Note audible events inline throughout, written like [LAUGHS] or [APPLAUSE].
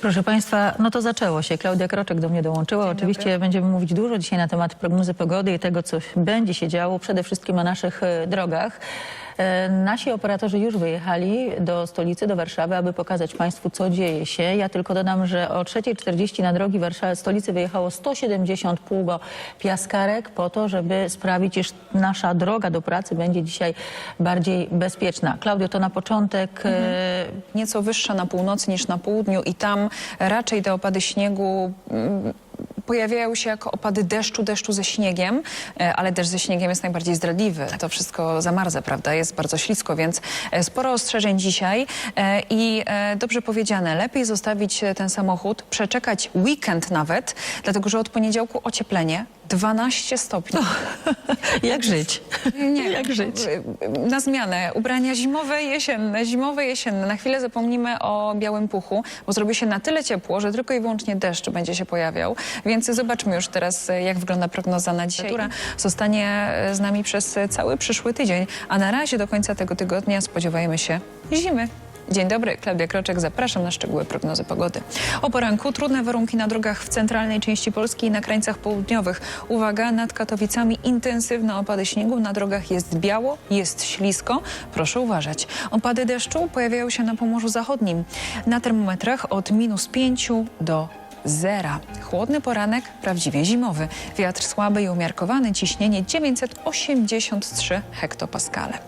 Proszę Państwa, no to zaczęło się. Klaudia Kroczek do mnie dołączyła. Oczywiście będziemy mówić dużo dzisiaj na temat prognozy pogody i tego, co będzie się działo, przede wszystkim o naszych e, drogach. E, Nasi operatorzy już wyjechali do stolicy, do Warszawy, aby pokazać Państwu, co dzieje się. Ja tylko dodam, że o 3.40 na drogi Warszawy, stolicy wyjechało 170 pługo piaskarek po to, żeby sprawić, iż nasza droga do pracy będzie dzisiaj bardziej bezpieczna. Klaudio, to na początek... e, Nieco wyższa na północy niż na południu i tam raczej te opady śniegu mm, pojawiają się jako opady deszczu, deszczu ze śniegiem, e, ale deszcz ze śniegiem jest najbardziej zdradliwy. To wszystko zamarza, prawda? Jest bardzo ślisko, więc e, sporo ostrzeżeń dzisiaj e, i dobrze powiedziane, lepiej zostawić ten samochód, przeczekać weekend nawet, dlatego że od poniedziałku ocieplenie 12 stopni. [LAUGHS] Jak żyć? Nie, [LAUGHS] Jak żyć? Na zmianę. Ubrania zimowe, jesienne, zimowe, jesienne. Na chwilę zapomnimy o białym puchu, bo zrobi się na tyle ciepło, że tylko i wyłącznie deszcz będzie się pojawiał. Więc zobaczmy już teraz, jak wygląda prognoza na dzisiaj. która Zostanie z nami przez cały przyszły tydzień, a na razie do końca tego tygodnia spodziewajmy się zimy. Dzień dobry, Klaudia Kroczek, zapraszam na szczegóły prognozy pogody. O poranku trudne warunki na drogach w centralnej części Polski i na krańcach południowych. Uwaga, nad Katowicami intensywne opady śniegu, na drogach jest biało, jest ślisko. Proszę uważać. Opady deszczu pojawiają się na Pomorzu Zachodnim. Na termometrach od minus 5 do zera. Chłodny poranek, prawdziwie zimowy. Wiatr słaby i umiarkowany, ciśnienie 983 hektopaskale.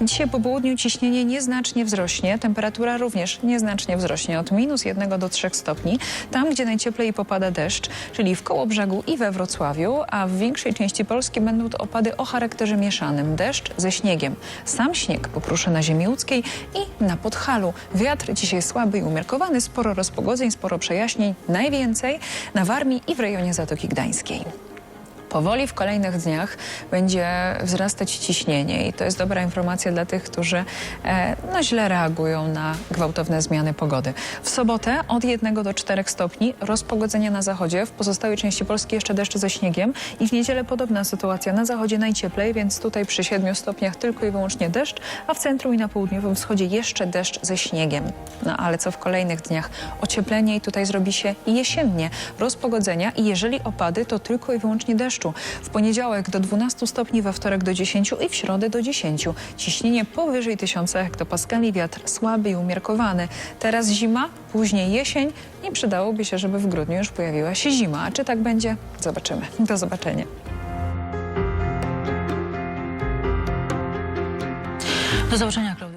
Dzisiaj po południu ciśnienie nieznacznie wzrośnie, temperatura również nieznacznie wzrośnie od minus 1 do 3 stopni. Tam, gdzie najcieplej popada deszcz, czyli w Kołobrzegu i we Wrocławiu, a w większej części Polski będą to opady o charakterze mieszanym. Deszcz ze śniegiem. Sam śnieg popruszy na ziemi łódzkiej i na Podhalu. Wiatr dzisiaj słaby i umiarkowany, sporo rozpogodzeń, sporo przejaśnień. Najwięcej na Warmii i w rejonie Zatoki Gdańskiej. Powoli w kolejnych dniach będzie wzrastać ciśnienie i to jest dobra informacja dla tych, którzy e, no, źle reagują na gwałtowne zmiany pogody. W sobotę od 1 do 4 stopni rozpogodzenia na zachodzie, w pozostałej części Polski jeszcze deszcz ze śniegiem i w niedzielę podobna sytuacja. Na zachodzie najcieplej, więc tutaj przy 7 stopniach tylko i wyłącznie deszcz, a w centrum i na południowym wschodzie jeszcze deszcz ze śniegiem. No ale co w kolejnych dniach? Ocieplenie i tutaj zrobi się jesiennie. Rozpogodzenia i jeżeli opady, to tylko i wyłącznie deszczu. W poniedziałek do 12 stopni, we wtorek do 10 i w środę do 10. Ciśnienie powyżej 1000 hektopaskali, wiatr słaby i umiarkowany. Teraz zima, później jesień i przydałoby się, żeby w grudniu już pojawiła się zima. A czy tak będzie? Zobaczymy. Do zobaczenia. Do zobaczenia.